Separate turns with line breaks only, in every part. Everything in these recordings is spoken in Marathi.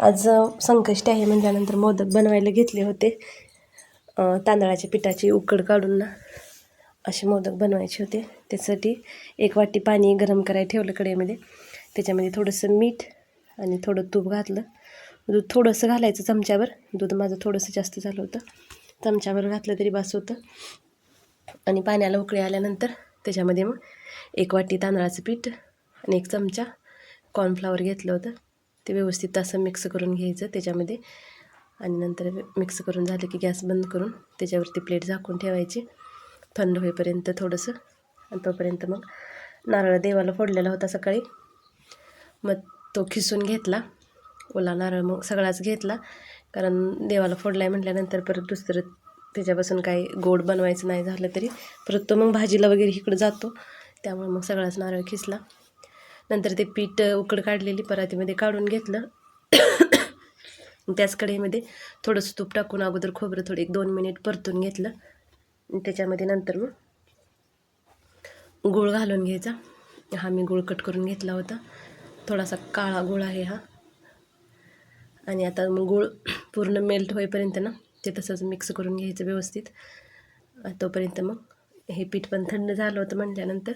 आज संकष्टी आहे म्हणल्यानंतर मोदक बनवायला घेतले होते. तांदळाच्या पिठाची उकड काढून ना असे मोदक बनवायचे होते. त्यासाठी एक वाटी पाणी गरम करायला ठेवलं कडेमध्ये त्याच्यामध्ये थोडंसं मीठ आणि थोडं तूप घातलं. दूध थोडंसं घालायचं चमच्यावर. दूध माझं थोडंसं जास्त झालं होतं. चमच्यावर घातलं तरी बास होतं. आणि पाण्याला उकळी आल्यानंतर त्याच्यामध्ये मग एक वाटी तांदळाचं पीठ आणि एक चमचा कॉर्नफ्लावर घेतलं होतं. ते व्यवस्थित असं मिक्स करून घ्यायचं त्याच्यामध्ये. आणि नंतर मिक्स करून झालं की गॅस बंद करून त्याच्यावरती प्लेट झाकून ठेवायची. थंड होईपर्यंत थोडंसं. आणि तोपर्यंत मग नारळ देवाला फोडलेला होता सकाळी. मग तो खिसून घेतला. ओला नारळ मग सगळाच घेतला. कारण देवाला फोडला आहे म्हटल्यानंतर परत दुसरं त्याच्यापासून काही गोड बनवायचं नाही झालं तरी. परत तो मग भाजीला वगैरे इकडं जातो. त्यामुळे मग सगळाच नारळ खिसला. नंतर ते पीठ उकड काढलेली परातीमध्ये काढून घेतलं. त्याच कढईमध्ये थोडंसं तूप टाकून अगोदर खोबरं थोडं एक दोन मिनिट परतून घेतलं. त्याच्यामध्ये नंतर मग गूळ घालून घ्यायचा. हा मी गूळ कट करून घेतला होता. थोडासा काळा गूळ आहे हा. आणि आता मग गूळ पूर्ण मेल्ट होईपर्यंत ना ते तसंच मिक्स करून घ्यायचं व्यवस्थित. तोपर्यंत मग हे पीठ पण थंड झालं होतं म्हटल्यानंतर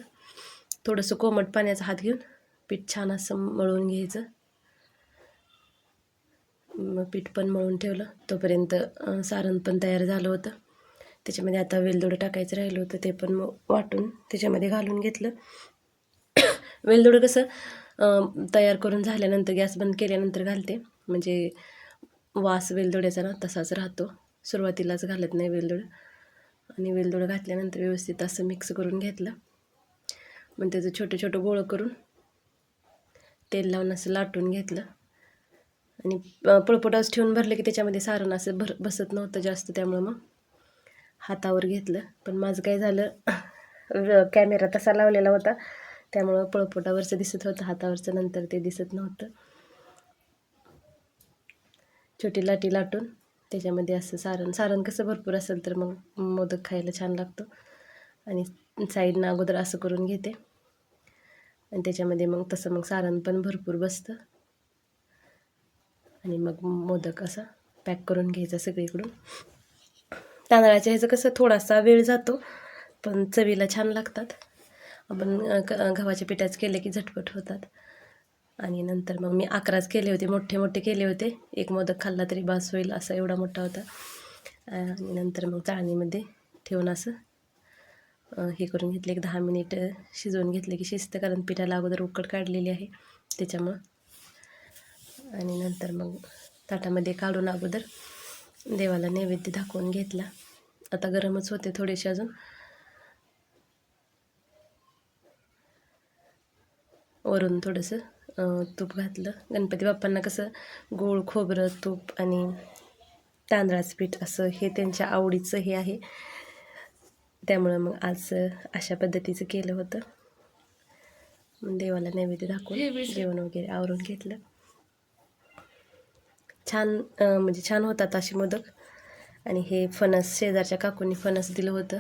थोडंसं कोमट पाण्याचा हात घेऊन पीठ छान असं मळून घ्यायचं. मग पीठ पण मळून ठेवलं. तोपर्यंत सारण पण तयार झालं होतं. त्याच्यामध्ये आता वेलदोडं टाकायचं राहिलं होतं ते पण मग वाटून त्याच्यामध्ये घालून घेतलं. वेलदोडं कसं तयार करून झाल्यानंतर गॅस बंद केल्यानंतर घालते. म्हणजे वास वेलदोड्याचा ना तसाच राहतो. सुरुवातीलाच घालत नाही वेलदोडं. आणि वेलदोडं घातल्यानंतर व्यवस्थित असं मिक्स करून घेतलं. मग त्याचं छोटं छोटं गोळं करून तेल लावून असं लाटून घेतलं. आणि प- ठेवून भरलं की त्याच्यामध्ये सारण असं भर बसत नव्हतं जास्त त्यामुळं मग हातावर घेतलं. पण माझं काय झालं कॅमेरा तसा लावलेला होता. त्यामुळं पळपुटावरचं दिसत होतं हातावरचं नंतर ते दिसत नव्हतं. छोटी लाटी लाटून त्याच्यामध्ये असं सारण सारण कसं भरपूर असेल तर मग मोदक खायला छान लागतो. आणि साईडनं अगोदर असं करून घेते. आणि त्याच्यामध्ये मग तसं मग सारण पण भरपूर बसतं. आणि मग मोदक असा पॅक करून घ्यायचा सगळीकडून. तांदळाच्या ह्याचं कसं थोडासा वेळ जातो पण चवीला छान लागतात. आपण ग- गव्हाच्या पिठाच केले की झटपट होतात. आणि नंतर मग मी अकराच केले होते मोठे मोठे केले होते. एक मोदक खाल्ला तरी बास होईल असा एवढा मोठा होता. आणि नंतर मग चाळणीमध्ये ठेवून असं हे करून घेतले एक दहा मिनिट शिजवून घेतले की शिजतं कारण पिठाला अगोदर उकड काढलेली आहे त्याच्यामुळं. आणि नंतर मग ताटामध्ये काढून अगोदर देवाला नैवेद्य दाखवून घेतला. आता गरमच होते थोडेसे अजून. वरून थोडंसं तूप घातलं. गणपती बाप्पांना कसं गोळ खोबरं तूप आणि तांदळाचं पीठ असं हे त्यांच्या आवडीचं हे आहे. त्यामुळं मग आज अशा पद्धतीचं केलं होतं. मग देवाला नैवेद्य दाखवून जेवण वगैरे आवरून घेतलं. छान म्हणजे छान होतात असे मोदक. आणि हे फणस शेजारच्या काकूंनी फणस दिलं होतं.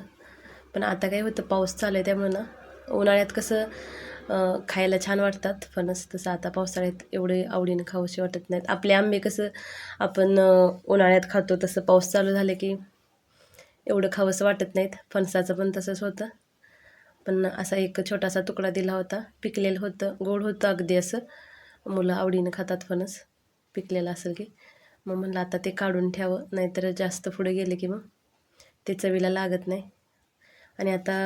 पण आता काय होतं पाऊस चालू आहे त्यामुळं ना उन्हाळ्यात कसं खायला छान वाटतात फणस. तसं आता पावसाळ्यात एवढे आवडीनं खाऊशी वाटत नाहीत. आपले आंबे कसं आपण उन्हाळ्यात खातो तसं पाऊस चालू झालं की एवढं खावंसं वाटत नाहीत. फणसाचं पण तसंच होतं. पण असा एक छोटासा तुकडा दिला होता. पिकलेलं होतं. गोड होतं अगदी असं. मुलं आवडीनं खातात फणस. पिकलेलं असेल की. मग म्हणलं आता ते काढून ठेवावं. नाहीतर जास्त पुढे गेले की मग ते चवीला लागत नाही. आणि आता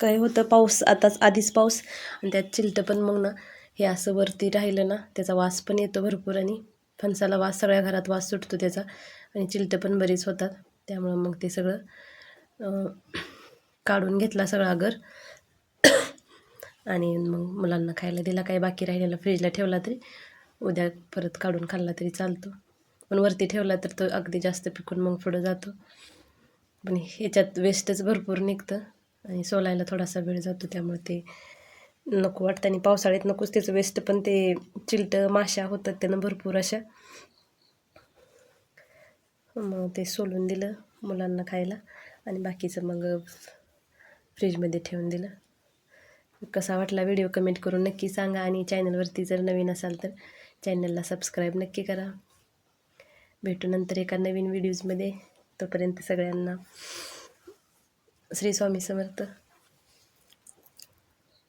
काय होतं पाऊस आताच आधीच पाऊस. आणि त्यात चिलटं पण मग ना हे असं वरती राहिलं ना त्याचा वास पण येतो भरपूर आणि फणसाला वास सगळ्या घरात वास सुटतो त्याचा. आणि चिलटं पण बरीच होतात. त्यामुळं मग ते सगळं काढून घेतला सगळा अगर आणि मग मुलांना खायला दिला काही बाकी राहिलेला फ्रीजला ठेवला तरी. उद्या परत काढून खाल्ला तरी चालतो. पण वरती ठेवला तर तो अगदी जास्त पिकून मग पुढं जातो. पण ह्याच्यात वेस्टच भरपूर निघतं. आणि सोलायला थोडासा वेळ जातो त्यामुळे ते नको वाटतं. आणि पावसाळ्यात नकोच त्याचं वेस्ट पण ते चिलटं माशा होतात त्यानं भरपूर अशा. मग ते सोलून दिलं मुलांना खायला आणि बाकीचं मग फ्रीजमध्ये ठेवून दिलं. कसा वाटला व्हिडिओ कमेंट करून नक्की सांगा आणि चॅनलवरती जर नवीन असाल तर चॅनलला सबस्क्राईब नक्की करा. भेटू नंतर एका नवीन व्हिडिओजमध्ये. तोपर्यंत सगळ्यांना श्री स्वामी समर्थ.